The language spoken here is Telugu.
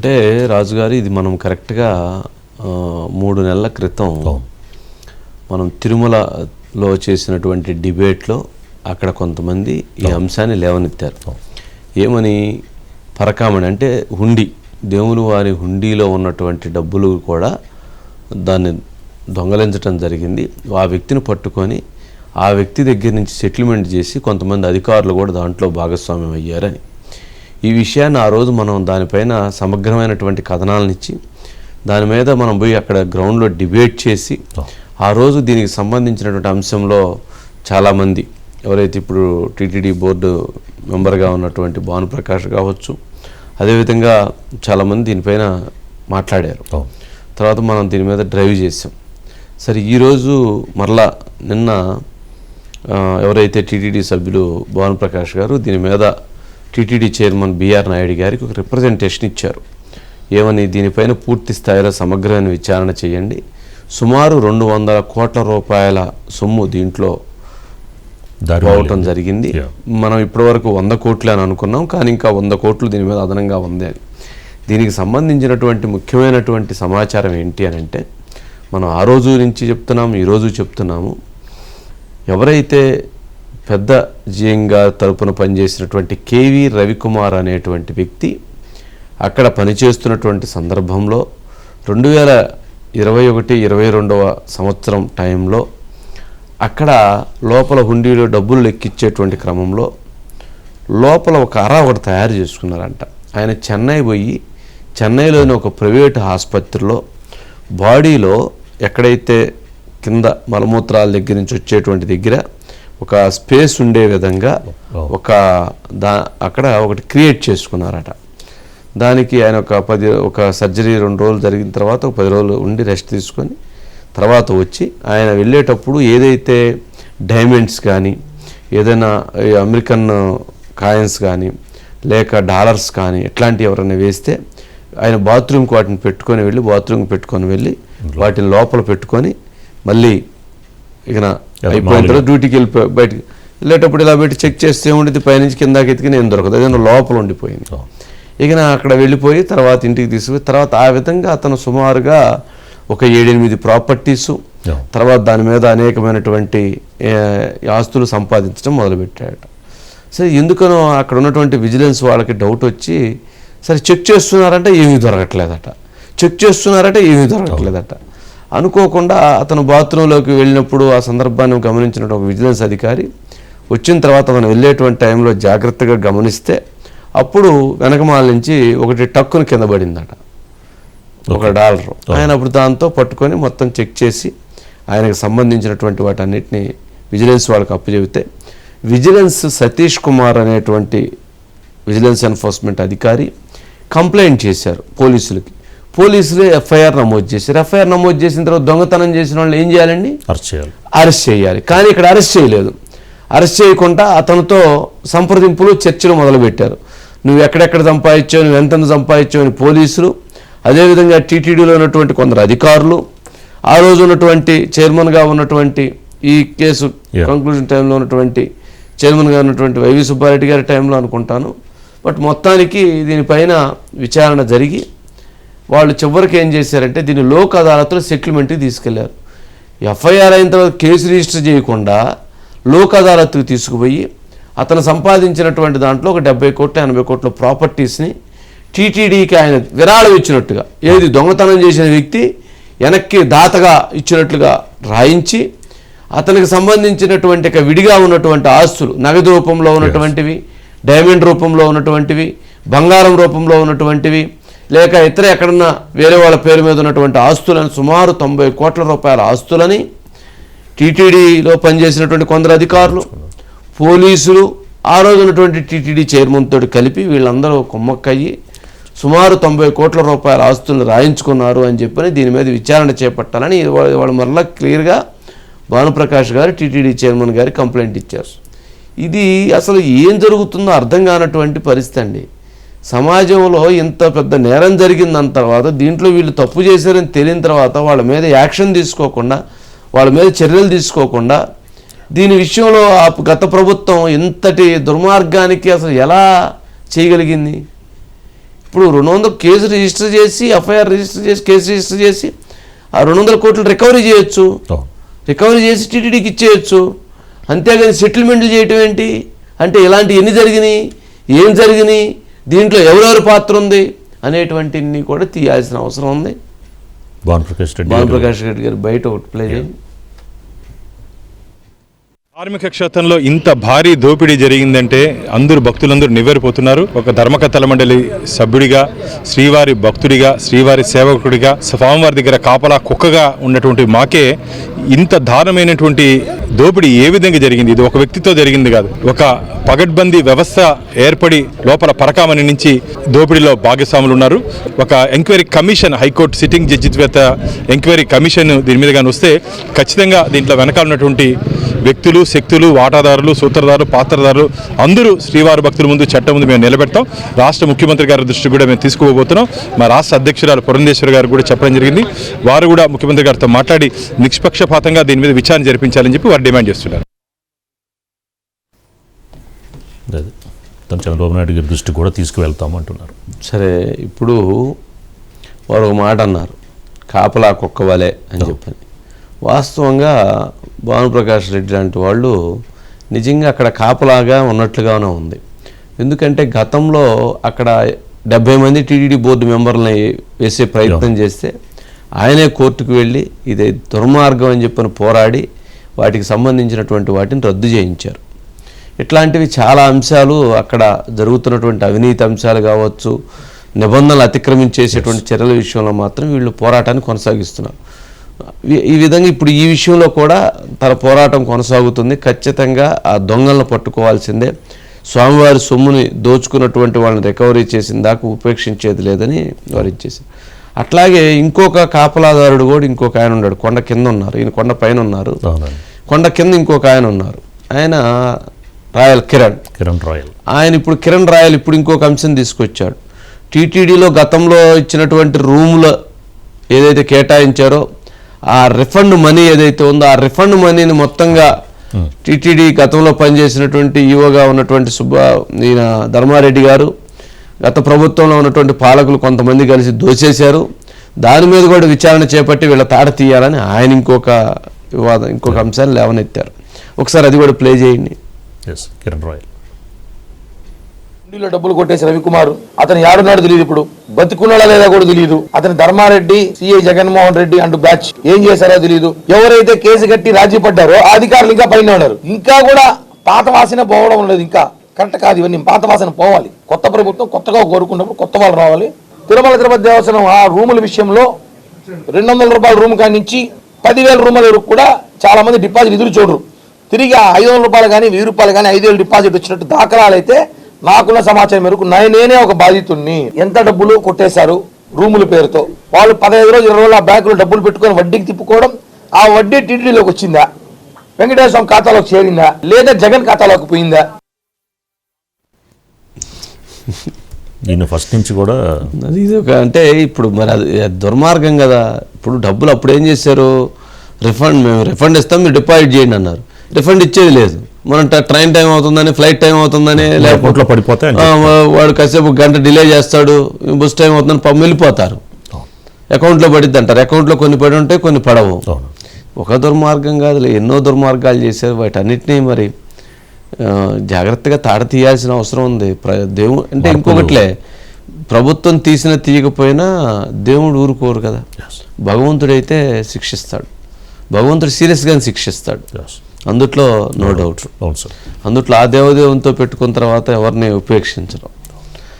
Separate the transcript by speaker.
Speaker 1: అంటే రాజుగారు ఇది మనం కరెక్ట్గా మూడు నెలల క్రితం మనం తిరుమలలో చేసినటువంటి డిబేట్లో అక్కడ కొంతమంది ఈ అంశాన్ని లేవనెత్తారు. ఏమని? పరకామణి అంటే హుండీ. దేవుని వారి హుండీలో ఉన్నటువంటి డబ్బులు కూడా దాన్ని దొంగలించడం జరిగింది. ఆ వ్యక్తిని పట్టుకొని ఆ వ్యక్తి దగ్గర నుంచి సెటిల్మెంట్ చేసి కొంతమంది అధికారులు కూడా దాంట్లో భాగస్వామ్యం అయ్యారని. ఈ విషయాన్ని ఆ రోజు మనం దానిపైన సమగ్రమైనటువంటి కథనాలను ఇచ్చి దాని మీద మనం పోయి అక్కడ గ్రౌండ్లో డిబేట్ చేసి ఆ. రోజు దీనికి సంబంధించినటువంటి అంశంలో చాలామంది ఎవరైతే ఇప్పుడు టీటీడీ బోర్డు మెంబర్గా ఉన్నటువంటి భానుప్రకాష్ కావచ్చు అదేవిధంగా చాలామంది దీనిపైన మాట్లాడారు. తర్వాత మనం దీని మీద డ్రైవ్ చేసాం సరే ఈరోజు మరలా నిన్న ఎవరైతే టీటీడీ సభ్యులు భానుప్రకాష్ గారు దీని మీద టీటీడీ చైర్మన్ బిఆర్ నాయుడు గారికి ఒక రిప్రజెంటేషన్ ఇచ్చారు. ఏమని? దీనిపైన పూర్తి స్థాయిలో సమగ్రమైన విచారణ చేయండి. సుమారు రెండు వందల కోట్ల రూపాయల సొమ్ము దీంట్లో పోవటం జరిగింది. మనం ఇప్పటివరకు వంద కోట్లు అని అనుకున్నాం కానీ ఇంకా వంద కోట్లు దీని మీద అదనంగా ఉంది అని. దీనికి సంబంధించినటువంటి ముఖ్యమైనటువంటి సమాచారం ఏంటి అని అంటే మనం ఆ రోజు నుంచి చెప్తున్నాము ఈరోజు చెప్తున్నాము. ఎవరైతే పెద్ద జియంగా తరపున పనిచేసినటువంటి కేవి రవికుమార్ అనేటువంటి వ్యక్తి అక్కడ పనిచేస్తున్నటువంటి సందర్భంలో రెండు వేల ఇరవై ఒకటి ఇరవై రెండవ సంవత్సరం టైంలో అక్కడ లోపల హుండీలో డబ్బులు లెక్కించేటువంటి క్రమంలో లోపల ఒక అర ఒకటి తయారు చేసుకున్నారంట. ఆయన చెన్నై పోయి చెన్నైలోని ఒక ప్రైవేట్ ఆసుపత్రిలో బాడీలో ఎక్కడైతే కింద మలమూత్రాల దగ్గర నుంచి వచ్చేటువంటి దగ్గర ఒక స్పేస్ ఉండే విధంగా ఒక దా అక్కడ ఒకటి క్రియేట్ చేసుకున్నారట. దానికి ఆయన ఒక పది ఒక సర్జరీ రెండు రోజులు జరిగిన తర్వాత ఒక పది రోజులు ఉండి రెస్ట్ తీసుకొని తర్వాత వచ్చి ఆయన వెళ్ళేటప్పుడు ఏదైతే డైమండ్స్ కానీ ఏదైనా అమెరికన్ కాయిన్స్ కానీ లేక డాలర్స్ కానీ ఇట్లాంటివి ఎవరైనా వేస్తే ఆయన బాత్రూమ్కి వాటిని పెట్టుకొని వెళ్ళి బాత్రూమ్కి పెట్టుకొని వెళ్ళి వాటిని లోపల పెట్టుకొని మళ్ళీ ఇక అయిపోయిన తర్వాత డ్యూటీకి వెళ్ళిపోయి బయటికి వెళ్ళేటప్పుడు ఇలా పెట్టి చెక్ చేస్తే ఏముండేది పైనుంచి కిందాకి ఎత్తికి ఏం దొరకదు ఏదైనా లోపల ఉండిపోయింది. ఇక అక్కడ వెళ్ళిపోయి తర్వాత ఇంటికి తీసుకుపోయి తర్వాత ఆ విధంగా అతను సుమారుగా ఒక ఏడెనిమిది ప్రాపర్టీసు. తర్వాత దాని మీద అనేకమైనటువంటి ఆస్తులు సంపాదించడం మొదలుపెట్టాడు. సరే ఎందుకనో అక్కడ ఉన్నటువంటి విజిలెన్స్ వాళ్ళకి డౌట్ వచ్చి సరే చెక్ చేస్తున్నారంటే ఏమీ దొరకట్లేదట. చెక్ చేస్తున్నారంటే ఏమీ దొరకట్లేదట. అనుకోకుండా అతను బాత్రూంలోకి వెళ్ళినప్పుడు ఆ సందర్భాన్ని గమనించిన ఒక విజిలెన్స్ అధికారి వచ్చిన తర్వాత అతను వెళ్ళేటువంటి టైంలో జాగ్రత్తగా గమనిస్తే అప్పుడు వెనకమాల నుంచి ఒకటి టక్కును కింద పడిందట. ఒక డాలర్. ఆయన అప్పుడు దాంతో పట్టుకొని మొత్తం చెక్ చేసి ఆయనకు సంబంధించినటువంటి వాటన్నిటిని విజిలెన్స్ వాళ్ళకి అప్పచెబితే విజిలెన్స్ సతీష్ కుమార్ అనేటువంటి విజిలెన్స్ ఎన్ఫోర్స్మెంట్ అధికారి కంప్లైంట్ చేశారు పోలీసులకి. పోలీసులు ఎఫ్ఐఆర్ నమోదు చేశారు. ఎఫ్ఐఆర్ నమోదు చేసిన తర్వాత దొంగతనం చేసిన వాళ్ళు ఏం చేయాలండి?
Speaker 2: అరెస్ట్ చేయాలి.
Speaker 1: అరెస్ట్ చేయాలి. కానీ ఇక్కడ అరెస్ట్ చేయలేదు. అరెస్ట్ చేయకుండా అతనితో సంప్రదింపులు చర్చలు మొదలుపెట్టారు. నువ్వు ఎక్కడెక్కడ సంపాదించావు నువ్వు ఎంత సంపాదించావు అని పోలీసులు అదేవిధంగా టీటీడీలో ఉన్నటువంటి కొందరు అధికారులు ఆ రోజు ఉన్నటువంటి చైర్మన్గా ఉన్నటువంటి ఈ కేసు. కంక్లూజన్ టైంలో ఉన్నటువంటి చైర్మన్గా ఉన్నటువంటి వైవి సుబ్బారెడ్డి గారి టైంలో అనుకుంటాను. బట్ మొత్తానికి దీనిపైన విచారణ జరిగి వాళ్ళు చివరికి ఏం చేశారంటే దీన్ని లోక్ అదాలత్లో సెటిల్మెంట్కి తీసుకెళ్ళారు. ఎఫ్ఐఆర్ అయిన తర్వాత కేసు రిజిస్టర్ చేయకుండా లోక్ అదాలత్కు తీసుకుపోయి అతను సంపాదించినటువంటి దాంట్లో ఒక డెబ్బై కోట్ల ఎనభై కోట్ల ప్రాపర్టీస్ని టీటీడీకి ఆయన విరాళం ఇచ్చినట్టుగా ఏది దొంగతనం చేసిన వ్యక్తి వెనక్కి దాతగా ఇచ్చినట్లుగా రాయించి అతనికి సంబంధించినటువంటి ఒక విడిగా ఉన్నటువంటి ఆస్తులు నగదు రూపంలో ఉన్నటువంటివి డైమండ్ రూపంలో ఉన్నటువంటివి బంగారం రూపంలో ఉన్నటువంటివి లేక ఇతర ఎక్కడన్నా వేరే వాళ్ళ పేరు మీద ఉన్నటువంటి ఆస్తులను సుమారు తొంభై కోట్ల రూపాయల ఆస్తులని టీటీడీలో పనిచేసినటువంటి కొందరు అధికారులు పోలీసులు ఆ రోజు ఉన్నటువంటి టీటీడీ చైర్మన్ తోటి కలిపి వీళ్ళందరూ కుమ్మక్కయ్యి సుమారు తొంభై కోట్ల రూపాయల ఆస్తులను రాయించుకున్నారు అని చెప్పని దీని మీద విచారణ చేపట్టాలని వాళ్ళు మరలా క్లియర్గా భానుప్రకాష్ గారు టీటీడీ చైర్మన్ గారి కంప్లైంట్ ఇచ్చారు. ఇది అసలు ఏం జరుగుతుందో అర్థం కానటువంటి పరిస్థితి అండి. సమాజంలో ఇంత పెద్ద నేరం జరిగిందన్న తర్వాత దీంట్లో వీళ్ళు తప్పు చేశారని తెలియని తర్వాత వాళ్ళ మీద యాక్షన్ తీసుకోకుండా వాళ్ళ మీద చర్యలు తీసుకోకుండా దీని విషయంలో ఆ గత ప్రభుత్వం ఇంతటి దుర్మార్గానికి అసలు ఎలా చేయగలిగింది? ఇప్పుడు రెండు వందల కేసు రిజిస్టర్ చేసి ఎఫ్ఐఆర్ రిజిస్టర్ చేసి కేసు రిజిస్టర్ చేసి ఆ రెండు వందల కోట్లు రికవరీ చేయొచ్చు రికవరీ చేసి టీటీడీకి ఇచ్చేయచ్చు. అంతేగాని సెటిల్మెంట్లు చేయటం ఏంటి? అంటే ఇలాంటి ఎన్ని జరిగినాయి? ఏం జరిగినాయి? దీంట్లో ఎవరెవరి పాత్ర ఉంది అనేటువంటివి కూడా తీయాల్సిన అవసరం ఉంది.
Speaker 2: భానుప్రకాష్ రెడ్డి గారు.
Speaker 1: భానుప్రకాష్ రెడ్డి గారు బయట ఒకటి ప్లే చేయండి.
Speaker 3: కార్మిక క్షేత్రంలో ఇంత భారీ దోపిడీ జరిగిందంటే అందరూ భక్తులందరూ నివ్వెరపోతున్నారు. ఒక ధర్మకథల మండలి సభ్యుడిగా శ్రీవారి భక్తుడిగా శ్రీవారి సేవకుడిగా స్వామివారి దగ్గర కాపలా కుక్కగా ఉన్నటువంటి మాకే ఇంత దారుణమైనటువంటి దోపిడీ ఏ విధంగా జరిగింది? ఇది ఒక వ్యక్తితో జరిగింది కాదు. ఒక పగడ్బందీ వ్యవస్థ ఏర్పడి లోపల పరకామణి నుంచి దోపిడీలో భాగస్వాములు ఉన్నారు. ఒక enquiry commission high court sitting judge చేత ఎంక్వైరీ కమిషన్ దీని మీద కానీ వస్తే ఖచ్చితంగా దీంట్లో వెనకాల ఉన్నటువంటి వ్యక్తులు శక్తులు వాటాదారులు సూత్రధారులు పాత్రదారులు అందరూ శ్రీవారి భక్తుల ముందు చట్టం ముందు మేము నిలబెడతాం. రాష్ట్ర ముఖ్యమంత్రి గారి దృష్టి కూడా మేము తీసుకుపోతున్నాం మా రాష్ట్ర అధ్యక్షురాలు పురంధేశ్వరి గారు కూడా చెప్పడం జరిగింది. వారు కూడా ముఖ్యమంత్రి గారితో మాట్లాడి నిష్పక్షపాతంగా దీని మీద విచారణ జరిపించాలని చెప్పి వారు డిమాండ్ చేస్తున్నారు.
Speaker 2: చంద్రబాబు నాయుడు గారి దృష్టి కూడా తీసుకువెళ్తాం అంటున్నారు.
Speaker 1: సరే ఇప్పుడు వారు ఒక మాట అన్నారు కాపలా కుక్క వలె అని చెప్పని. వాస్తవంగా భానుప్రకాష్ రెడ్డి లాంటి వాళ్ళు నిజంగా అక్కడ కాపలాగా ఉన్నట్లుగానే ఉంది. ఎందుకంటే గతంలో అక్కడ డెబ్బై మంది టీడీడీ బోర్డు మెంబర్లని వేసే ప్రయత్నం చేస్తే ఆయనే కోర్టుకు వెళ్ళి ఇది దుర్మార్గం అని చెప్పని పోరాడి వాటికి సంబంధించినటువంటి వాటిని రద్దు చేయించారు. ఇట్లాంటివి చాలా అంశాలు అక్కడ జరుగుతున్నటువంటి అవినీతి అంశాలు కావచ్చు నిబంధనలు అతిక్రమించేసేటువంటి చర్యల విషయంలో మాత్రం వీళ్ళు పోరాటాన్ని కొనసాగిస్తున్నారు. ఈ- ఈ విధంగా ఇప్పుడు ఈ విషయంలో కూడా తన పోరాటం కొనసాగుతుంది. ఖచ్చితంగా ఆ దొంగలను పట్టుకోవాల్సిందే. స్వామివారి సొమ్ముని దోచుకున్నటువంటి వాళ్ళని రికవరీ చేసిన దాకా ఉపేక్షించేది లేదని వారు ఇచ్చేసారు అట్లాగే ఇంకొక కాపలాదారుడు కూడా ఇంకొక ఆయన ఉన్నాడు. కొండ కింద ఉన్నారు. ఈయన కొండ పైన ఉన్నారు. కొండ కింద ఇంకొక ఆయన ఉన్నారు. ఆయన రాయల్ కిరణ్.
Speaker 2: కిరణ్ రాయల్.
Speaker 1: ఆయన ఇప్పుడు కిరణ్ రాయల్ ఇప్పుడు ఇంకొక అంశం తీసుకొచ్చాడు. టీటీడీలో గతంలో ఇచ్చినటువంటి రూములు ఏదైతే కేటాయించారో ఆ రిఫండ్ మనీ ఏదైతే ఉందో ఆ రిఫండ్ మనీని మొత్తంగా టీటీడీ గతంలో పనిచేసినటువంటి ఈవోగా ఉన్నటువంటి సుబ్బ ఈయన ధర్మారెడ్డి గారు గత ప్రభుత్వంలో ఉన్నటువంటి పాలకులు కొంతమంది కలిసి దోచేశారు. దాని మీద కూడా విచారణ చేపట్టి వీళ్ళ తాడ తీయాలని ఆయన ఇంకొక వివాదం ఇంకొక అంశాన్ని లేవనెత్తారు. ఒకసారి అది కూడా ప్లే చేయండి.
Speaker 2: ఎస్ కిరణ్ రాయల్
Speaker 4: డబ్బులు కొట్టేసి రవికుమార్ అతను యాడున్నాడు తెలియదు ఇప్పుడు. బతికున్నాడా లేదా కూడా తెలియదు. అతని ధర్మారెడ్డి సిఐ జగన్మోహన్ రెడ్డి అంటూ బ్యాచ్ ఏం చేశారో తెలియదు. ఎవరైతే కేసు కట్టి రాజీ పడ్డారో ఆ అధికారులు ఇంకా పైన ఉన్నారు. ఇంకా కూడా పాత వాసన పోవడం లేదు ఇంకా. కరెక్ట్ కాదు ఇవన్నీ పాత వాసన పోవాలి. కొత్త ప్రభుత్వం కొత్తగా కోరుకున్నప్పుడు కొత్త వాళ్ళు రావాలి. తిరుమల తిరుపతి దేవస్థానం ఆ రూముల విషయంలో రెండు వందల రూపాయల రూమ్ కానించి పదివేల రూముల వరకు కూడా చాలా మంది డిపాజిట్ ఎదురు చూడరు. తిరిగి ఐదు వందల రూపాయలు కానీ వెయ్యి రూపాయలు కానీ ఐదు వేలు డిపాజిట్ వచ్చినట్టు దాఖలాలు అయితే నాకున్న సమాచారం మేరకు నేనే ఒక బాధితుడిని ఎంత డబ్బులు కొట్టేశారు రూముల పేరుతో? వాళ్ళు పదహైదు రోజులు ఇరవై రోజులు ఆ బ్యాంకులో డబ్బులు పెట్టుకొని వడ్డీకి తిప్పుకోవడం ఆ వడ్డీ టీటీడీలోకి వచ్చిందా? వెంకటేశ్వర స్వామి ఖాతాలోకి చేరిందా? లేదా జగన్ ఖాతాలోకి పోయిందా?
Speaker 2: ఈయన ఫస్ట్ నుంచి కూడా
Speaker 1: అది ఇది ఒక అంటే ఇప్పుడు మరి అది దుర్మార్గం కదా. ఇప్పుడు డబ్బులు అప్పుడు ఏం చేశారు? రిఫండ్ మేము రిఫండ్ ఇస్తాం మీరు డిపాజిట్ చేయండి అన్నారు. రిఫండ్ ఇచ్చేది లేదు. మనం ట్రైన్ టైం అవుతుందని ఫ్లైట్ టైం అవుతుందని ఆ, వా- వాడు కాసేపు గంట డిలే చేస్తాడు బస్ టైం అవుతుందని పంపి వెళ్ళిపోతారు. అకౌంట్లో పడిద్ది అంటారు. అకౌంట్లో కొన్ని పడి ఉంటాయి కొన్ని పడవు. ఒక దుర్మార్గం కాదులే ఎన్నో దుర్మార్గాలు చేశారు. వాటన్నిటినీ మరి ఆ, జాగ్రత్తగా తాడ తీయాల్సిన అవసరం ఉంది. ప్ర- దేవు అంటే ఇంకొకట్లే ప్రభుత్వం తీసిన తీయకపోయినా దేవుడు ఊరుకోరు కదా. భగవంతుడైతే శిక్షిస్తాడు. భగవంతుడు సీరియస్గానే శిక్షిస్తాడు. అందుట్లో నో డౌట్. అందుట్లో ఆ దేవదేవునితో పెట్టుకున్న తర్వాత ఎవరిని ఉపేక్షించరు.